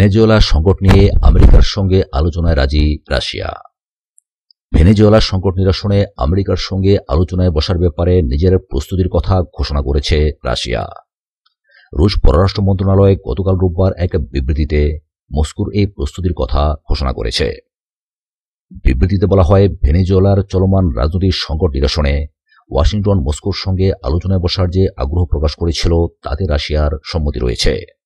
Venezuela সংকট নিয়ে আমেরিকার সঙ্গে আলোচনায় রাজি রাশিয়া। ভেনেজুয়েলা সংকট নিরসনে আমেরিকার সঙ্গে আলোচনায় বসার ব্যাপারে নিজের প্রস্তুতির কথা ঘোষণা করেছে রাশিয়া। রুশ পররাষ্ট্র মন্ত্রণালয় গতকাল রোববার এক বিবৃতিতে মস্কোর এই প্রস্তুতির কথা ঘোষণা করেছে। বিবৃতিতে বলা হয়, ভেনেজুয়েলার চলমান রাজনৈতিক সংকট নিরসনে ওয়াশিংটন মস্কোর সঙ্গে আলোচনায় বসার যে আগ্রহ প্রকাশ করেছিল, তাতে রাশিয়ার সম্মতি রয়েছে।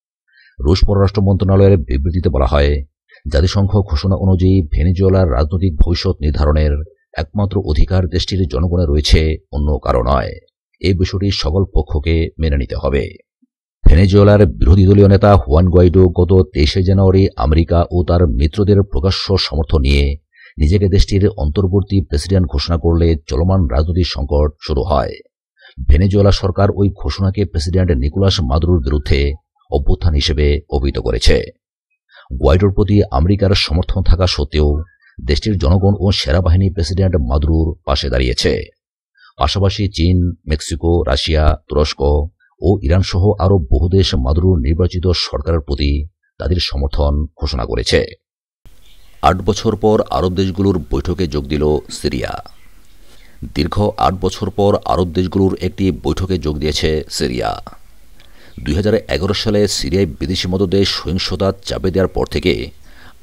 রুশ পররাষ্ট্র মন্ত্রণালয়ের বিবৃতিতে বলা হয়, জাতিসংঘ ঘোষণা অনুযায়ী ভেনেজুয়েলার রাজনৈতিক ভবিষ্যৎ নির্ধারণের একমাত্র অধিকার দেশটির জনগণের রয়েছে, অন্য কারও নয়। এই বিষয়টি সকল পক্ষকে মেনে নিতে হবে। ভেনেজুয়েলার বিরোধী দলীয় নেতা হুয়ান গোয়াইডো গত তেইশে জানুয়ারি আমেরিকা ও তার মিত্রদের প্রকাশ্য সমর্থন নিয়ে নিজেকে দেশটির অন্তর্বর্তী প্রেসিডেন্ট ঘোষণা করলে চলমান রাজনৈতিক সংকট শুরু হয়। ভেনেজুয়েলা সরকার ওই ঘোষণাকে প্রেসিডেন্ট নিকোলাস মাদুরোর বিরুদ্ধে অভ্যুত্থান হিসেবে অভিহিত করেছে। গোয়াইডোর প্রতি আমেরিকার সমর্থন থাকা সত্ত্বেও দেশটির জনগণ ও সেনাবাহিনী প্রেসিডেন্ট মাদুরুর পাশে দাঁড়িয়েছে। পাশাপাশি চীন, মেক্সিকো, রাশিয়া, তুরস্ক ও ইরান সহ আরও বহু দেশ মাদুরুর নির্বাচিত সরকারের প্রতি তাদের সমর্থন ঘোষণা করেছে। আট বছর পর আরব দেশগুলোর বৈঠকে যোগ দিল সিরিয়া। দীর্ঘ আট বছর পর আরব দেশগুলোর একটি বৈঠকে যোগ দিয়েছে সিরিয়া। দুই হাজার এগারো সালে সিরিয়ায় বিদেশি মদদে সহিংসতা চাপে দেওয়ার পর থেকে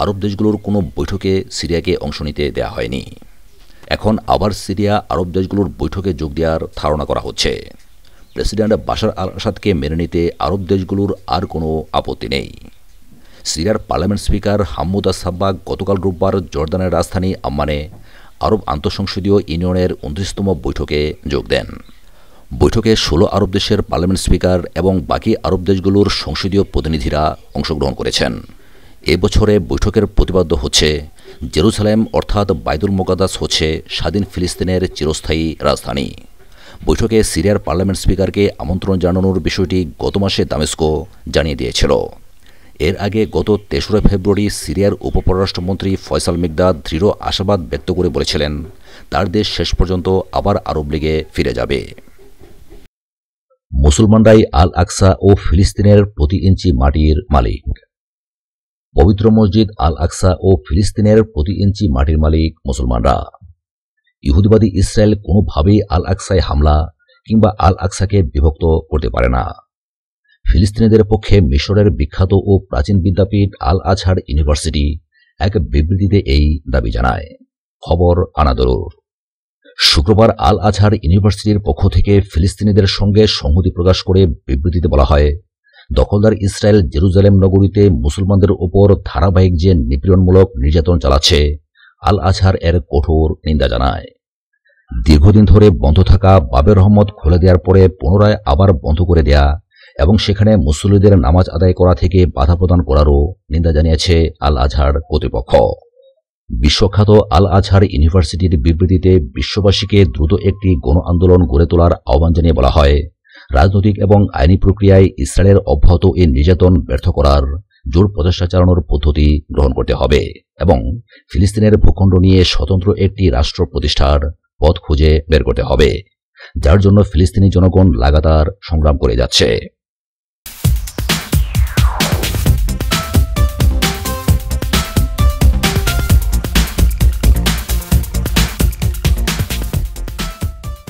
আরব দেশগুলোর কোনো বৈঠকে সিরিয়াকে অংশ নিতে দেওয়া হয়নি। এখন আবার সিরিয়া আরব দেশগুলোর বৈঠকে যোগ দেওয়ার ধারণা করা হচ্ছে। প্রেসিডেন্ট বাশার আল আসাদকে মেনে নিতে আরব দেশগুলোর আর কোনো আপত্তি নেই। সিরিয়ার পার্লামেন্ট স্পিকার হাম্মুদা সাব্বাক গতকাল রোববার জর্দানের রাজধানী আম্মানে আরব আন্তঃসংসদীয় ইউনিয়নের উনত্রিশতম বৈঠকে যোগ দেন। বৈঠকে ষোলো আরব দেশের পার্লামেন্ট স্পিকার এবং বাকি আরব দেশগুলোর সংসদীয় প্রতিনিধিরা অংশগ্রহণ করেছেন। এ বছরে বৈঠকের প্রতিপাদ্য হচ্ছে, জেরুসালেম অর্থাৎ বাইদুল মোকাদাস হচ্ছে স্বাধীন ফিলিস্তিনের চিরস্থায়ী রাজধানী। বৈঠকে সিরিয়ার পার্লামেন্ট স্পিকারকে আমন্ত্রণ জানানোর বিষয়টি গত মাসে দামেস্কো জানিয়ে দিয়েছিল। এর আগে গত তেসরা ফেব্রুয়ারি সিরিয়ার উপপররাষ্ট্রমন্ত্রী ফয়সাল মিগদাদ দৃঢ় আশাবাদ ব্যক্ত করে বলেছিলেন, তার দেশ শেষ পর্যন্ত আবার আরব লীগে ফিরে যাবে। মুসলমানরাই আল আকসা ও ফিলিস্তিনের প্রতি ইঞ্চি মাটির মালিক। পবিত্র মসজিদ আল আকসা ও ফিলিস্তিনের প্রতি ইঞ্চি মাটির মালিক মুসলমানরা। ইহুদিবাদী ইসরায়েল কোনোভাবেই আল আকসায় হামলা কিংবা আল আকসাকে বিভক্ত করতে পারে না। ফিলিস্তিনিদের পক্ষে মিশরের বিখ্যাত ও প্রাচীন বিদ্যাপীঠ আল আজহার ইউনিভার্সিটি এক বিবৃতিতে এই দাবি জানায়। খবর আনাদরুর। শুক্রবার আল আজহার ইউনিভার্সিটির পক্ষ থেকে ফিলিস্তিনিদের সঙ্গে সংহতি প্রকাশ করে বিবৃতিতে বলা হয়, দখলদার ইসরায়েল জেরুজালেম নগরীতে মুসলমানদের ওপর ধারাবাহিক যে নিপীড়নমূলক নির্যাতন চালাচ্ছে আল আজহার এর কঠোর নিন্দা জানায়। দীর্ঘদিন ধরে বন্ধ থাকা বাবের রহমত খুলে দেওয়ার পরে পুনরায় আবার বন্ধ করে দেয়া এবং সেখানে মুসল্লিদের নামাজ আদায় করা থেকে বাধা প্রদান করারও নিন্দা জানিয়েছে আল আজহার কর্তৃপক্ষ। বিশ্বখ্যাত আল আজহার ইউনিভার্সিটির বিবৃতিতে বিশ্ববাসীকে দ্রুত একটি গণ আন্দোলন গড়ে তোলার আহ্বান জানিয়ে বলা হয়। রাজনৈতিক এবং আইনি প্রক্রিয়ায় ইসরায়েলের অব্যাহত এই নির্যাতন ব্যর্থ করার জোর প্রচেষ্টা চালানোর পদ্ধতি গ্রহণ করতে হবে এবং ফিলিস্তিনের ভূখণ্ড নিয়ে স্বতন্ত্র একটি রাষ্ট্র প্রতিষ্ঠার পথ খুঁজে বের করতে হবে, যার জন্য ফিলিস্তিনি জনগণ লাগাতার সংগ্রাম করে যাচ্ছে।